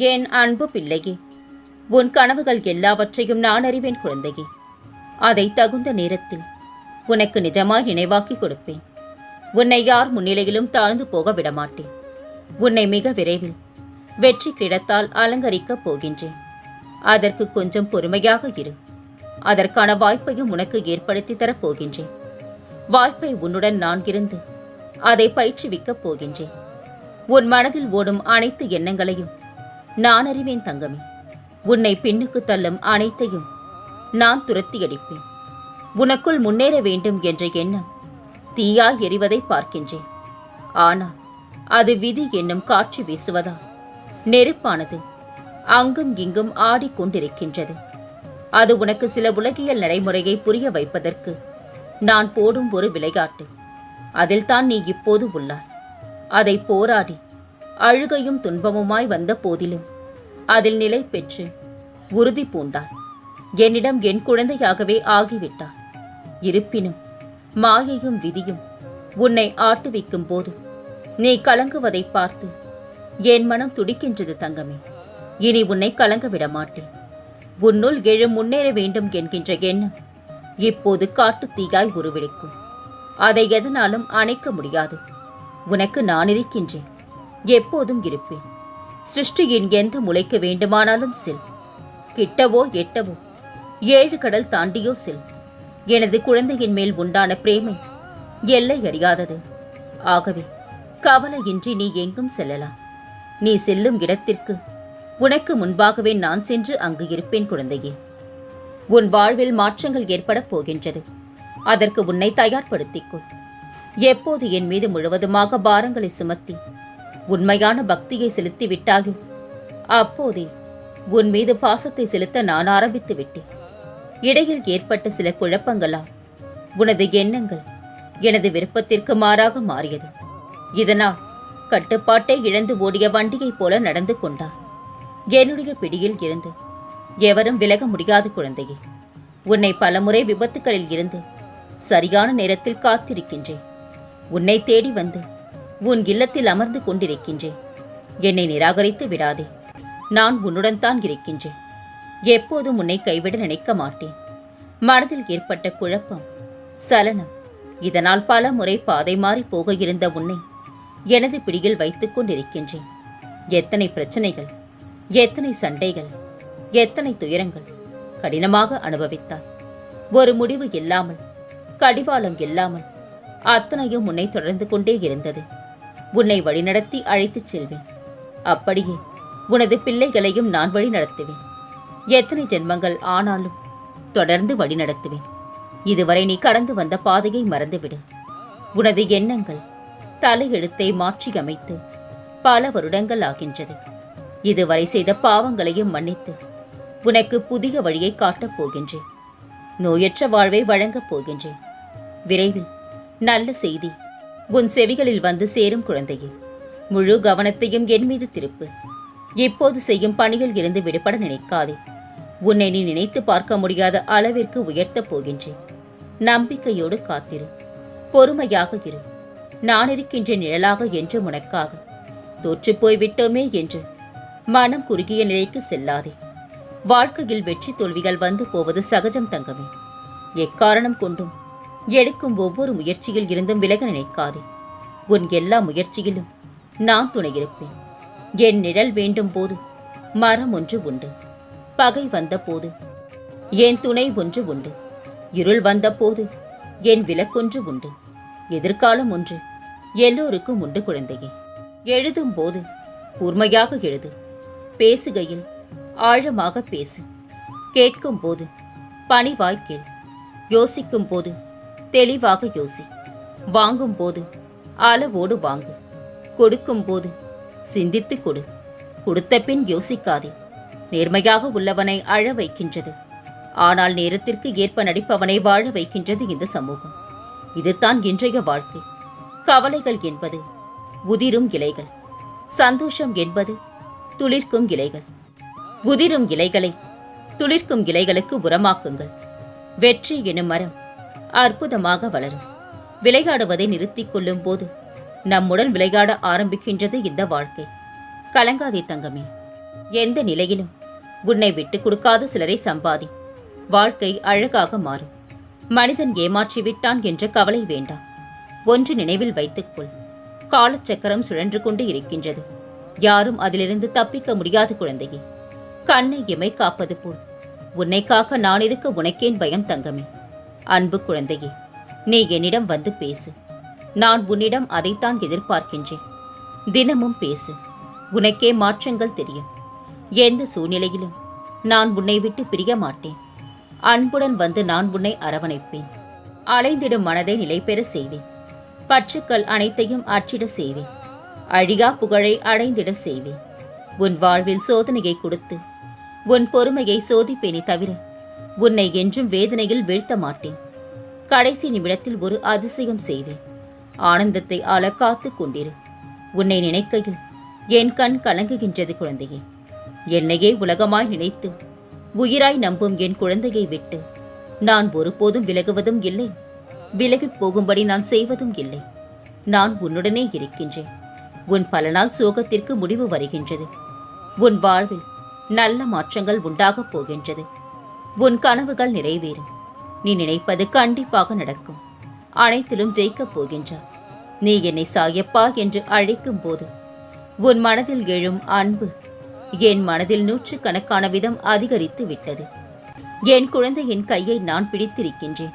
என் அன்பு பிள்ளையே? உன் கனவுகள் எல்லாவற்றையும் நான் அறிவேன் குழந்தையே. அதை தகுந்த நேரத்தில் உனக்கு நிஜமாய் நினைவாக்கி கொடுப்பேன். உன்னை யார் முன்னிலையிலும் தாழ்ந்து போக விடமாட்டேன். உன்னை மிக விரைவில் வெற்றி கிடத்தால் அலங்கரிக்கப் போகின்றேன். அதற்கு கொஞ்சம் பொறுமையாக இரு. அதற்கான வாய்ப்பையும் உனக்கு ஏற்படுத்தி தரப் போகின்றேன். வாய்ப்பை உன்னுடன் நான் இருந்து அதை பயிற்றுவிக்கப் போகின்றேன். உன் மனதில் ஓடும் அனைத்து எண்ணங்களையும் நான் அறிவேன் தங்கமே. உன்னை பின்னுக்கு தள்ளும் அனைத்தையும் நான் துரத்தி அடிப்பேன் உனக்குள் முன்னேற வேண்டும் என்ற எண்ணம் தீயாய் எரிவதை பார்க்கின்றேன். ஆனால் அது விதி என்னும் காற்று வீசுவதால் நெருப்பானது அங்கும் இங்கும் ஆடிக்கொண்டிருக்கின்றது அது உனக்கு சில உலகியல் நடைமுறையை புரிய வைப்பதற்கு நான் போடும் ஒரு விளையாட்டு. அதில்தான் நீ இப்போது உள்ளாய். அதை போராடி அழுகையும் துன்பமுமாய் வந்த போதிலும் அதில் நிலை பெற்று உறுதி பூண்டார். என்னிடம் என் குழந்தையாகவே ஆகிவிட்டார். இருப்பினும் மாயையும் விதியும் உன்னை ஆட்டுவிக்கும் போது நீ கலங்குவதை பார்த்து என் மனம் துடிக்கின்றது தங்கமே. இனி உன்னை கலங்க விட மாட்டேன். உன்னுள் எழும் முன்னேற வேண்டும் என்கின்ற எண்ணம் இப்போது காட்டு தீயாய் உருவெடுக்கும். அதை எதனாலும் அணைக்க முடியாது. உனக்கு நான் இருக்கின்றேன். எப்போதும் இருப்பேன். சிருஷ்டியின் எந்த முளைக்க வேண்டுமானாலும் செல். கிட்டவோ எட்டவோ ஏழு கடல் தாண்டியோ செல். எனது குழந்தையின் மேல் உண்டான பிரேமை எல்லை அறியாதது. ஆகவே கவலையின்றி நீ எங்கும் செல்லலாம். நீ செல்லும் இடத்திற்கு உனக்கு முன்பாகவே நான் சென்று அங்கு இருப்பேன் குழந்தையே. உன் வாழ்வில் மாற்றங்கள் ஏற்படப் போகின்றது. அதற்கு உன்னை தயார்படுத்திக்கொள் எப்போது என் மீது முழுவதுமாக பாரங்களை சுமத்தி உண்மையான பக்தியை செலுத்தி விட்டாயோ அப்போதே உன் மீது பாசத்தை செலுத்த நான் ஆரம்பித்து விட்டேன். இடையில் ஏற்பட்ட சில குழப்பங்களால் உனது எண்ணங்கள் எனது விருப்பத்திற்கு மாறாக மாறியது. இதனால் கட்டுப்பாட்டை இழந்து ஓடிய வண்டியைப் போல நடந்து கொண்டார் என்னுடைய பிடியில் இருந்து எவரும் விலக முடியாத குழந்தையே. உன்னை பலமுறை விபத்துகளில் இருந்து சரியான நேரத்தில் காத்திருக்கின்றேன். உன்னை தேடி வந்து உன் இல்லத்தில் அமர்ந்து கொண்டிருக்கின்றேன். என்னை நிராகரித்து விடாதே. நான் உன்னுடன் தான் இருக்கின்றேன். எப்போதும் உன்னை கைவிட நினைக்க மாட்டேன். மனதில் ஏற்பட்ட குழப்பம் சலனம் இதனால் பல முறை பாதை மாறி போக இருந்த உன்னை எனது பிடியில் வைத்துக் கொண்டிருக்கின்றேன். எத்தனை பிரச்சனைகள் எத்தனை சண்டைகள் எத்தனை துயரங்கள் கடினமாக அனுபவித்தார் ஒரு முடிவு இல்லாமல் கடிவாளம் இல்லாமல் அத்தனையும் உன்னை தொடர்ந்து கொண்டே இருந்தது. உன்னை வழிநடத்தி அழைத்துச் செல்வேன். அப்படியே உனது பிள்ளைகளையும் நான் வழி நடத்துவேன் எத்தனை ஜென்மங்கள் ஆனாலும் தொடர்ந்து வழிநடத்துவேன். இதுவரை நீ கடந்து வந்த பாதையை மறந்துவிடு. உனது எண்ணங்கள் தலையெழுத்தை மாற்றி அமைத்து பல வருடங்கள் ஆகின்றது. இதுவரை செய்த பாவங்களையும் மன்னித்து உனக்கு புதிய வழியை காட்டப் போகின்றேன். நோயற்ற வாழ்வை வழங்கப் போகின்றேன். விரைவில் நல்ல செய்தி உன் செவிகளில் வந்து சேரும் குழந்தையே. முழு கவனத்தையும் என் மீது திருப்பு. இப்போது செய்யும் பணியில் இருந்து விடுபட நினைக்காதே. உன்னை நீ நினைத்து பார்க்க முடியாத அளவிற்கு உயர்த்தப் போகின்றேன். நம்பிக்கையோடு காத்திரு. பொறுமையாக இரு. நான் இருக்கின்ற நிழலாக என்று உனக்காக. தோற்று போய்விட்டோமே என்று. மனம் குறுகிய நிலைக்கு செல்லாதே. வாழ்க்கையில் வெற்றி தோல்விகள் வந்து போவது சகஜம் தங்கமே. எக்காரணம் கொண்டும்? எடுக்கும் ஒவ்வொரு முயற்சியில் இருந்தும் விலக நினைக்காதே. உன் எல்லா முயற்சியிலும் நான் துணையிருப்பேன். என் நிழல் வேண்டும் போது மரம் ஒன்று உண்டு. பகை வந்த போது என் துணை ஒன்று உண்டு. இருள் வந்த போது என் விளக்கொன்று உண்டு. எதிர்காலம் ஒன்று எல்லோருக்கும் உண்டு குழந்தையே. எழுதும் போது கூர்மையாக எழுது. பேசுகையில் ஆழமாக பேசு. கேட்கும் போது பணிவாய் யோசிக்கும் போது தெளிவாக யோசி. வாங்கும் போது அளவோடு வாங்கு. கொடுக்கும் போது சிந்தித்து கொடு. கொடுத்த பின் யோசிக்காதே. நேர்மையாக உள்ளவனை அழ வைக்கின்றது. ஆனால் நேரத்திற்கு ஏற்ப நடிப்பவனை வாழ வைக்கின்றது இந்த சமூகம். இதுதான் இன்றைய வாழ்க்கை. கவலைகள் என்பது உதிரும் இலைகள். சந்தோஷம் என்பது துளிர்க்கும் இலைகள். உதிரும் இலைகளை துளிர்க்கும் இலைகளுக்கு உரமாக்குங்கள். வெற்றி எனும் மரம் அற்புதமாக வளரும். விளையாடுவதை நிறுத்திக் கொள்ளும் போது நம்முடன் விளையாட ஆரம்பிக்கின்றது இந்த வாழ்க்கை. கலங்காதே தங்கமே. எந்த நிலையிலும் உன்னை விட்டுக் கொடுக்காத சிலரை சம்பாதி. வாழ்க்கை அழகாக மாறும். மனிதன் ஏமாற்றி விட்டான் என்ற கவலை வேண்டாம். ஒன்று நினைவில் வைத்துக்கொள் காலச்சக்கரம் சுழன்று கொண்டு இருக்கின்றது. யாரும் அதிலிருந்து தப்பிக்க முடியாது குழந்தையே. கண்ணை இமை காப்பது போல். உன்னைக்காக நான் இருக்க உனக்கேன் பயம் தங்கமே. அன்பு குழந்தையே நீ என்னிடம் வந்து பேசு. நான் உன்னிடம் அதைத்தான் எதிர்பார்க்கின்றேன். தினமும் பேசு. உனக்கே மாற்றங்கள் தெரியும். எந்த சூழ்நிலையிலும் நான் உன்னை விட்டு பிரிய மாட்டேன். அன்புடன் வந்து நான் உன்னை அரவணைப்பேன். அலைந்திடும் மனதை நிலைபெற செய்வேன். பற்றுக்கள் அனைத்தையும் அற்றிட செய்வேன். அழியா புகழை அடைந்திட செய்வேன். உன் வாழ்வில் சோதனையை கொடுத்து உன் பொறுமையை சோதிப்பேனே தவிர உன்னை என்றும் வேதனையில் வீழ்த்த மாட்டேன். கடைசி நிமிடத்தில் ஒரு அதிசயம் செய்வேன். ஆனந்தத்தை ஆள காத்துக் கொண்டிரு. உன்னை நினைக்கையில் என் கண் கலங்குகின்றது குழந்தையே. என்னையே உலகமாய் நினைத்து உயிராய் நம்பும் என் குழந்தையை விட்டு நான் ஒருபோதும் விலகுவதும் இல்லை. விலகிப் போகும்படி நான் செய்வதும் இல்லை. நான் உன்னுடனே இருக்கின்றேன். உன் பல நாள் சோகத்திற்கு முடிவு வருகின்றது. உன் வாழ்வில் நல்ல மாற்றங்கள் உண்டாகப் போகின்றது. உன் கனவுகள் நிறைவேறும் நீ நினைப்பது கண்டிப்பாக நடக்கும். அனைத்திலும் ஜெயிக்கப் போகின்றார் நீ என்னை சாயப்பா என்று அழைக்கும் போது உன் மனதில் எழும் அன்பு என் மனதில் நூற்றுக்கணக்கான விதம் அதிகரித்து விட்டது. என் குழந்தையின் கையை நான் பிடித்திருக்கின்றேன்.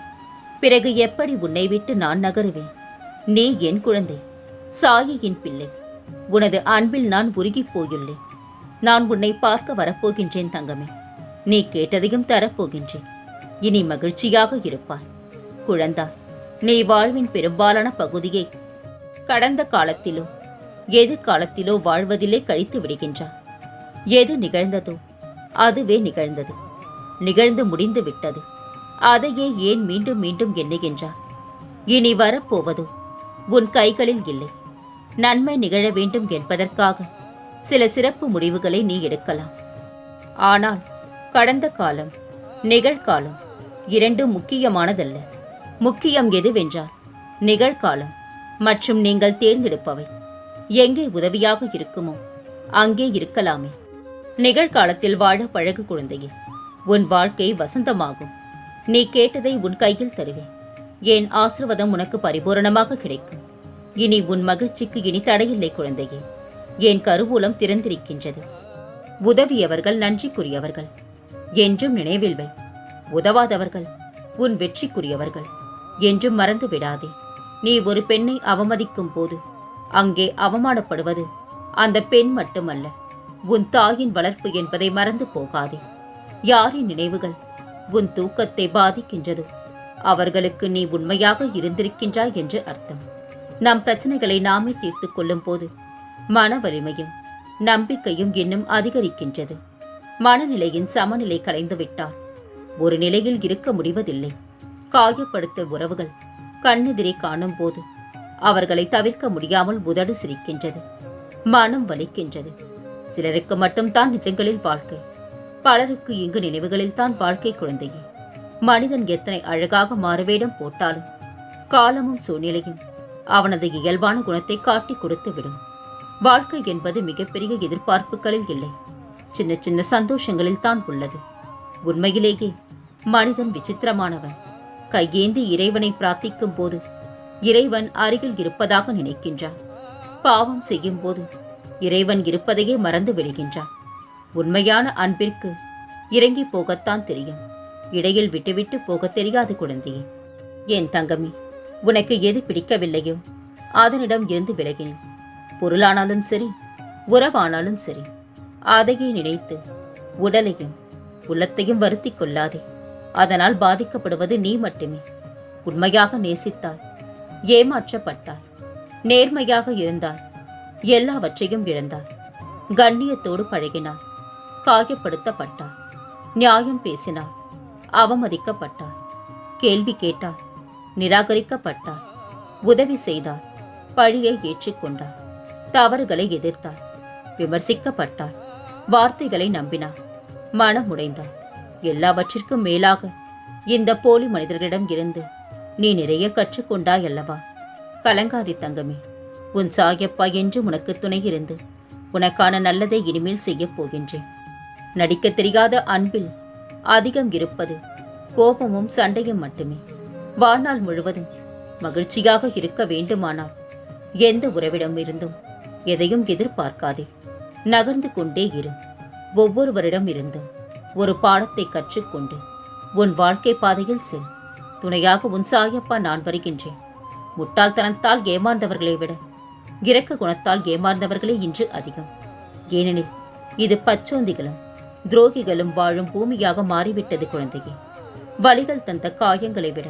பிறகு எப்படி உன்னை விட்டு நான் நகருவேன்? நீ என் குழந்தை சாயியின் பிள்ளை. உனது அன்பில் நான் உருகிப் போயுள்ளேன். நான் உன்னை பார்க்க வரப்போகின்றேன் தங்கமே. நீ கேட்டதையும் தரப்போகின்றேன். இனி மகிழ்ச்சியாக இருப்பாய். குழந்தா நீ வாழ்வின் பெரும்பாலான பகுதியை கடந்த காலத்திலோ எதிர்காலத்திலோ வாழ்வதிலே கழித்து விடுகின்றார் எது நிகழ்ந்ததோ அதுவே நிகழ்ந்தது. நிகழ்ந்து முடிந்து விட்டது. அதையே ஏன் மீண்டும் மீண்டும் எண்ணுகின்றார் இனி வரப்போவதோ உன் கைகளில் இல்லை. நன்மை நிகழ வேண்டும் என்பதற்காக சில சிறப்பு முடிவுகளை நீ எடுக்கலாம். ஆனால் கடந்த காலம் நிகழ்காலம் இரண்டும் முக்கியமானதல்ல. முக்கியம் எதுவென்றால் நிகழ்காலம் மற்றும் நீங்கள் தேர்ந்தெடுப்பவை எங்கே உதவியாக இருக்குமோ அங்கே இருக்கலாமே. நிகழ்காலத்தில் வாழ பழகு குழந்தையே உன் வாழ்க்கை வசந்தமாகும். நீ கேட்டதை உன் கையில் தருவேன். என் ஆசிர்வாதம் உனக்கு பரிபூரணமாக கிடைக்கும். இனி உன் மகிழ்ச்சிக்கு இனி தடையில்லை குழந்தையே. என் கருவூலம் திறந்திருக்கின்றது. உதவியவர்கள் நன்றிக்குரியவர்கள். என்றும் நினைவில் வை உதவாதவர்கள் உன் வெற்றிக்குரியவர்கள் என்றும் மறந்து விடாதே. நீ ஒரு பெண்ணை அவமதிக்கும் போது அங்கே அவமானப்படுவது அந்த பெண் மட்டுமல்ல உன் தாயின் வளர்ப்பு என்பதை மறந்து போகாதே. யாரின் நினைவுகள் உன் தூக்கத்தை பாதிக்கின்றது? அவர்களுக்கு நீ உண்மையாக இருந்திருக்கின்றாய் என்று அர்த்தம். நம் பிரச்சனைகளை நாமே தீர்த்து கொள்ளும் போது மன வலிமையும் நம்பிக்கையும் இன்னும் அதிகரிக்கின்றது. மனநிலையின் சமநிலை கலைந்துவிட்டால் ஒரு நிலையில் இருக்க முடிவதில்லை. காயப்படுத்த உறவுகள் கண்ணெதிரே காணும் போது அவர்களை தவிர்க்க முடியாமல் உதடு சிரிக்கின்றது மனம் வலிக்கின்றது. சிலருக்கு மட்டும்தான் நிஜங்களில் வாழ்க்கை. பலருக்கு இங்கு நினைவுகளில் தான் வாழ்க்கை குழந்தையே. மனிதன் எத்தனை அழகாக மாறுவேடம் போட்டாலும் காலமும் சூழ்நிலையும் அவனது இயல்பான குணத்தை காட்டிக் கொடுத்து விடும் வாழ்க்கை என்பது மிகப்பெரிய எதிர்பார்ப்புகளில் இல்லை. சின்ன சின்ன சந்தோஷங்களில் தான் உள்ளது. உண்மையிலேயே மனிதன் விசித்திரமானவன். கையேந்தி இறைவனை பிரார்த்திக்கும் போது இறைவன் அருகில் இருப்பதாக நினைக்கின்றான். பாவம் செய்யும் போது இறைவன் இருப்பதையே மறந்து விடுகின்றான். உண்மையான அன்பிற்கு இறங்கி போகத்தான் தெரியும். இடையில் விட்டுவிட்டு போகத் தெரியாது குழந்தையே. என் தங்கமே உனக்கு எது பிடிக்கவில்லையோ அதனிடம் இருந்து விலகினேன். பொருளானாலும் சரி உறவானாலும் சரி அதையே நினைத்து உடலையும் உள்ளத்தையும் வருத்திக் கொள்ளாதே. அதனால் பாதிக்கப்படுவது நீ மட்டுமே. உண்மையாக நேசித்தாய் ஏமாற்றப்பட்டாய் நேர்மையாக இருந்தாய் எல்லாவற்றையும் இழந்தாய். கண்ணியத்தோடு பழகினார் காயப்படுத்தப்பட்டார் நியாயம் பேசினார் அவமதிக்கப்பட்டார் கேள்வி கேட்டார் நிராகரிக்கப்பட்டார் உதவி செய்தார் பழியை ஏற்றுக்கொண்டார் தவறுகளை எதிர்த்தார் விமர்சிக்கப்பட்டார். வார்த்தைகளை நம்பினாய் மனமுடைந்தாய் எல்லாவற்றிற்கும் மேலாக இந்த போலி மனிதர்களிடம் இருந்து நீ நிறைய கற்றுக்கொண்டாய் அல்லவா? கலங்காதி தங்கமே. உன் சாயப்பா என்று உனக்கு துணை இருந்து உனக்கான நல்லதை இனிமேல் செய்யப் போகின்றேன். நடிக்கத் தெரியாத அன்பில் அதிகம் இருப்பது கோபமும் சண்டையும் மட்டுமே. வாழ்நாள் முழுவதும் மகிழ்ச்சியாக இருக்க வேண்டுமானால் எந்த உறவிடம் இருந்தும் எதையும் எதிர்பார்க்காதே. நகர்ந்து கொண்டே இரு. ஒவ்வொருவரிடம் இருந்தும் ஒரு பாடத்தை கற்றுக்கொண்டு உன் வாழ்க்கை பாதையில் செல். துணையாக உன் சாயப்பா நான் வருகின்றேன். முட்டாள்தனத்தால் ஏமாந்தவர்களை விட இறக்க குணத்தால் ஏமாந்தவர்களே இன்று அதிகம். ஏனெனில் இது பச்சோந்திகளும் துரோகிகளும் வாழும் பூமியாக மாறிவிட்டது குழந்தையே. வலிகள் தந்த காயங்களை விட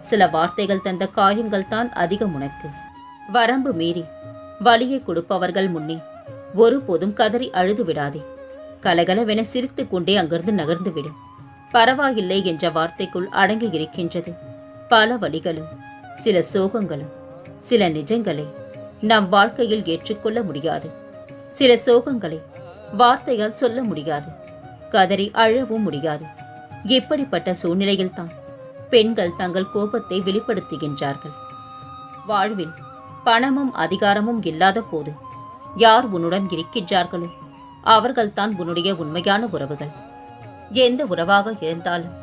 சில வார்த்தைகள் தந்த காயங்கள் தான் அதிகம் உனக்கு. வரம்பு மீறி வலியை கொடுப்பவர்கள் முன்னே. ஒருபோதும் கதறி அழுது விடாதே. கலகலவென சிரித்து கொண்டே அங்கிருந்து நகர்ந்துவிடும் பரவாயில்லை என்ற வார்த்தைக்குள் அடங்கி இருக்கின்றது. பல வழிகளும் சில சோகங்களும் சில நிஜங்களை நம் வாழ்க்கையில் ஏற்றுக்கொள்ள முடியாது. சில சோகங்களை வார்த்தையால் சொல்ல முடியாது. கதறி அழவும் முடியாது. இப்படிப்பட்ட சூழ்நிலையில்தான் பெண்கள் தங்கள் கோபத்தை வெளிப்படுத்துகின்றார்கள். வாழ்வில் பணமும் அதிகாரமும் இல்லாத போது யார் உன்னுடன் இருக்கின்றார்களோ அவர்கள்தான் உன்னுடைய உண்மையான உறவுகள். எந்த உறவாக இருந்தாலும்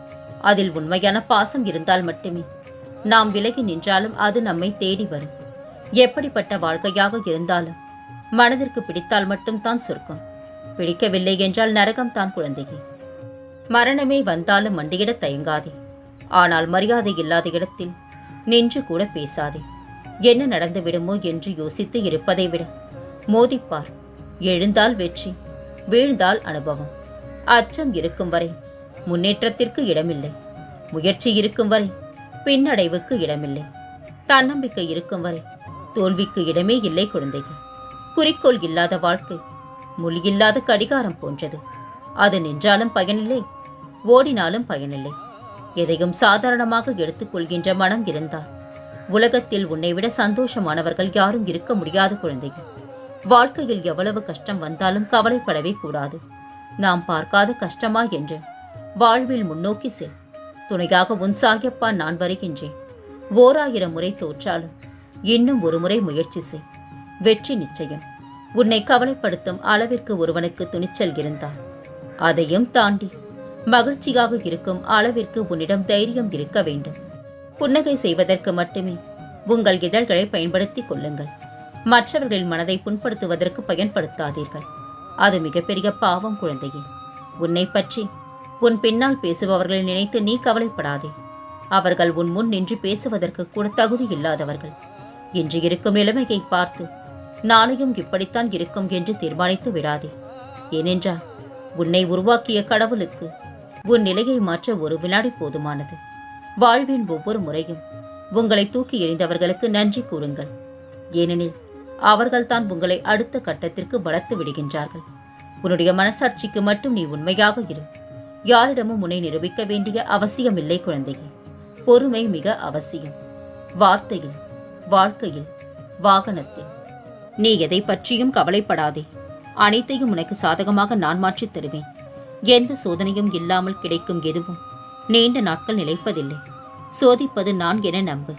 அதில் உண்மையான பாசம் இருந்தால் மட்டுமே நாம் விலகி நின்றாலும் அது நம்மை தேடி வரும். எப்படிப்பட்ட வாழ்க்கையாக இருந்தாலும் மனதிற்கு பிடித்தால் மட்டும்தான் சொர்க்கம். பிடிக்கவில்லை என்றால் நரகம் தான் குழந்தையே. மரணமே வந்தாலும் மண்டியிட தயங்காதே. ஆனால் மரியாதை இல்லாத இடத்தில் நின்று கூட பேசாதே. என்ன நடந்துவிடுமோ என்று யோசித்து இருப்பதை விட. மோதிப்பார் எழுந்தால் வெற்றி வீழ்ந்தால் அனுபவம். அச்சம் இருக்கும் வரை முன்னேற்றத்திற்கு இடமில்லை. முயற்சி இருக்கும் வரை பின்னடைவுக்கு இடமில்லை. தன்னம்பிக்கை இருக்கும் வரை தோல்விக்கு இடமே இல்லை குழந்தைகள் குறிக்கோள் இல்லாத வாழ்க்கை மொழியில்லாத கடிகாரம் போன்றது. அது நின்றாலும் பயனில்லை ஓடினாலும் பயனில்லை. எதையும் சாதாரணமாக எடுத்துக்கொள்கின்ற மனம் இருந்தால் உலகத்தில் உன்னை விட சந்தோஷமானவர்கள் யாரும் இருக்க முடியாத குழந்தைகள். வாழ்க்கையில் எவ்வளவு கஷ்டம் வந்தாலும் கவலைப்படவே கூடாது. நாம் பார்க்காத கஷ்டமா என்று. வாழ்வில் முன்னோக்கி செல். துணையாக உன் சாகியப்பா நான் வருகின்றேன். ஓராயிரம் முறை தோற்றாலும் இன்னும் ஒரு முறை முயற்சி செய். வெற்றி நிச்சயம். உன்னை கவலைப்படுத்தும் அளவிற்கு ஒருவனுக்கு துணிச்சல் இருந்தால். அதையும் தாண்டி மகிழ்ச்சியாக இருக்கும் அளவிற்கு உன்னிடம் தைரியம் இருக்க வேண்டும். புன்னகை செய்வதற்கு மட்டுமே உங்கள் இதழ்களை பயன்படுத்திக் கொள்ளுங்கள். மற்றவர்களின் மனதை புண்படுத்துவதற்கு பயன்படுத்தாதீர்கள். அது மிகப்பெரிய பாவம் குழந்தையே. உன்னை பற்றி உன் பின்னால் பேசுபவர்களை நினைத்து நீ கவலைப்படாதே. அவர்கள் உன் முன் நின்று பேசுவதற்கு கூட தகுதி இல்லாதவர்கள். இன்று இருக்கும் நிலைமையை பார்த்து நாளையும் இப்படித்தான் இருக்கும் என்று தீர்மானித்து விடாதே. ஏனென்றால் உன்னை உருவாக்கிய கடவுளுக்கு உன் நிலையை மாற்ற ஒரு வினாடி போதுமானது. வாழ்வின் ஒவ்வொரு முறையும் உங்களை தூக்கி எறிந்தவர்களுக்கு நன்றி கூறுங்கள். ஏனெனில் அவர்கள்தான் உங்களை அடுத்த கட்டத்திற்கு வளர்த்து விடுகின்றார்கள். உன்னுடைய மனசாட்சிக்கு மட்டும் நீ உண்மையாக இரு. யாரிடமும் உன்னை நிரூபிக்க வேண்டிய அவசியமில்லை குழந்தையே. பொறுமை மிக அவசியம். வார்த்தையில் வாழ்க்கையில் வாகனத்தில். நீ எதை பற்றியும் கவலைப்படாதே. அனைத்தையும் உனக்கு சாதகமாக நான் மாற்றித் தருவேன். எந்த சோதனையும் இல்லாமல் கிடைக்கும் எதுவும் நீண்ட நாட்கள் நிலைப்பதில்லை. சோதிப்பது நான் என நம்பு.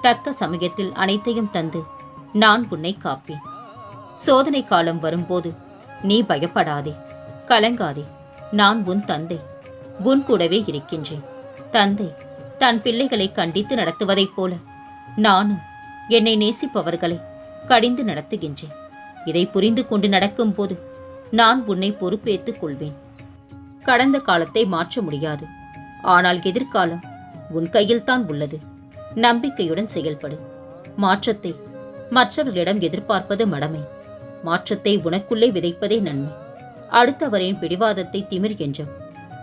தக்க சமயத்தில் அனைத்தையும் தந்து நான் உன்னை காப்பேன். சோதனை காலம் வரும்போது நீ பயப்படாதே. கலங்காதே. நான் உன் தந்தை. உன் கூடவே இருக்கின்றேன். தந்தை தன் பிள்ளைகளை கண்டித்து நடத்துவதைப் போல நானும் என்னை நேசிப்பவர்களை கடிந்து நடத்துகின்றேன். இதை புரிந்து கொண்டு நடக்கும்போது நான் உன்னை பொறுப்பேற்றுக் கொள்வேன். கடந்த காலத்தை மாற்ற முடியாது. ஆனால் எதிர்காலம் உன் கையில்தான் உள்ளது. நம்பிக்கையுடன் செயல்படு. மாற்றத்தை மற்றவர்களிடம் எதிர்பார்ப்பது மடமை. மாற்றத்தை உனக்குள்ளே விதைப்பதே நன்மை. அடுத்தவரின் பிடிவாதத்தை திமிர் என்றும்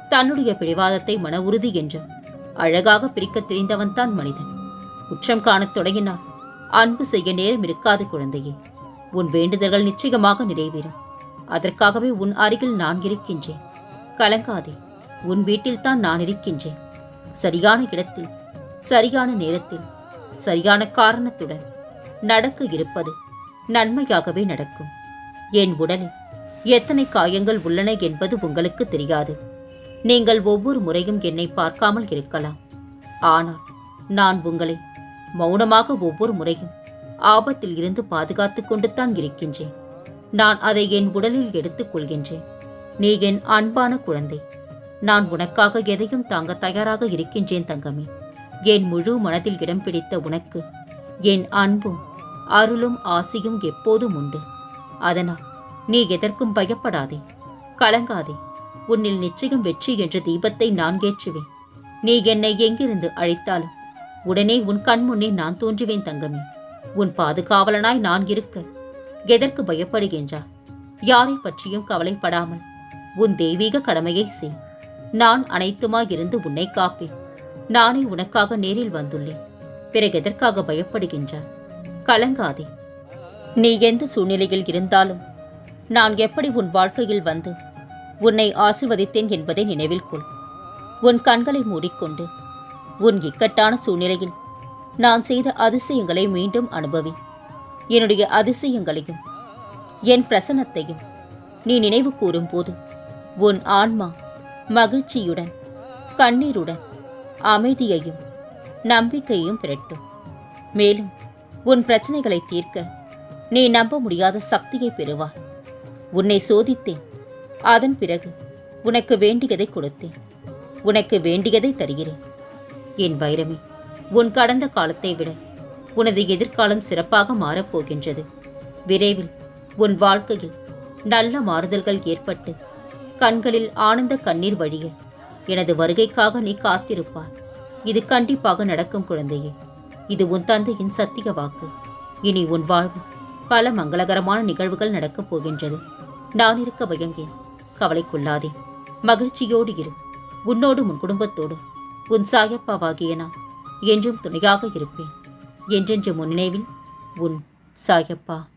தன்னுடைய பிடிவாதத்தை மன உறுதி என்றும் அழகாக பிரிக்கத் தெரிந்தவன்தான் மனிதன். குற்றம் காணத் தொடங்கினால் அன்பு செய்ய நேரம் இருக்காது குழந்தையே. உன் வேண்டுதல்கள் நிச்சயமாக நிறைவேறும். அதற்காகவே உன் அருகில் நான் இருக்கின்றேன். கலங்காதே. உன் வீட்டில்தான் நான் இருக்கின்றேன். சரியான இடத்தில் சரியான நேரத்தில் சரியான காரணத்துடன் நடக்க இருப்பது நன்மையாகவே நடக்கும். என் உடலில் எத்தனை காயங்கள் உள்ளன என்பது உங்களுக்கு தெரியாது. நீங்கள் ஒவ்வொரு முறையும் என்னை பார்க்காமல் இருக்கலாம். ஆனால் நான் உங்களை மௌனமாக ஒவ்வொரு முறையும் ஆபத்தில் இருந்து பாதுகாத்து கொண்டு தான் இருக்கின்றேன். நான் அதை என் உடலில் எடுத்துக் கொள்கின்றேன். நீ என் அன்பான குழந்தை. நான் உனக்காக எதையும் தாங்க தயாராக இருக்கின்றேன் தங்கமே. என் முழு மனதில் இடம் பிடித்த உனக்கு என் அன்பும் அருளும் ஆசையும் எப்போதும் உண்டு. அதனால் நீ எதற்கும் பயப்படாதே. கலங்காதே. உன்னில் நிச்சயம் வெற்றி என்ற தீபத்தை நான் ஏற்றுவேன். நீ என்னை எங்கிருந்து அழைத்தாலும் உடனே உன் கண்முன்னே நான் தோன்றுவேன் தங்கமே. உன் பாதுகாவலனாய் நான் இருக்க எதற்கு பயப்படுகின்றா யாரை பற்றியும் கவலைப்படாமல் உன் தெய்வீக கடமையை செய். நான் அனைத்துமாய் இருந்து உன்னை காப்பேன். நானே உனக்காக நேரில் வந்துள்ளேன். பிறகு எதற்காக பயப்படுகின்றாய்? கலங்காதே. நீ எந்த சூழ்நிலையில் இருந்தாலும் நான் எப்படி உன் வாழ்க்கையில் வந்து உன்னை ஆசிர்வதித்தேன் என்பதை நினைவில் கொள். உன் கண்களை மூடிக்கொண்டு உன் இக்கட்டான சூழ்நிலையில் நான் செய்த அதிசயங்களை மீண்டும் அனுபவி. என்னுடைய அதிசயங்களையும் என் பிரசன்னத்தையும் நீ நினைவு கூறும்போது உன் ஆன்மா மகிழ்ச்சியுடன் கண்ணீருடன் அமைதியையும் நம்பிக்கையையும் பெறட்டும் மேலும் உன் பிரச்சனைகளை தீர்க்க நீ நம்ப முடியாத சக்தியை பெறுவாய் உன்னை சோதித்தேன். அதன் பிறகு உனக்கு வேண்டியதை கொடுத்தேன். உனக்கு வேண்டியதை தருகிறேன். என் வைரமே உன் கடந்த காலத்தை விட உனது எதிர்காலம் சிறப்பாக மாறப்போகின்றது. விரைவில் உன் வாழ்க்கையில் நல்ல மாறுதல்கள் ஏற்பட்டு கண்களில் ஆனந்த கண்ணீர் வழிய. எனது வருகைக்காக நீ காத்திருப்பார் இது கண்டிப்பாக நடக்கும் குழந்தையே. இது உன் தந்தையின் சத்திய வாக்கு. இனி உன் வாழ்வு பல மங்களகரமான நிகழ்வுகள் நடக்கப் போகின்றது. நான் இருக்க பயம் ஏன் கவலைக்குள்ளாதே. மகிழ்ச்சியோடு இரு. உன்னோடு உன் குடும்பத்தோடு. உன் சாயப்பாவாகிய நான் என்றும் துணையாக இருப்பேன். என்றென்று முன்னினைவில் உன் சாயப்பா.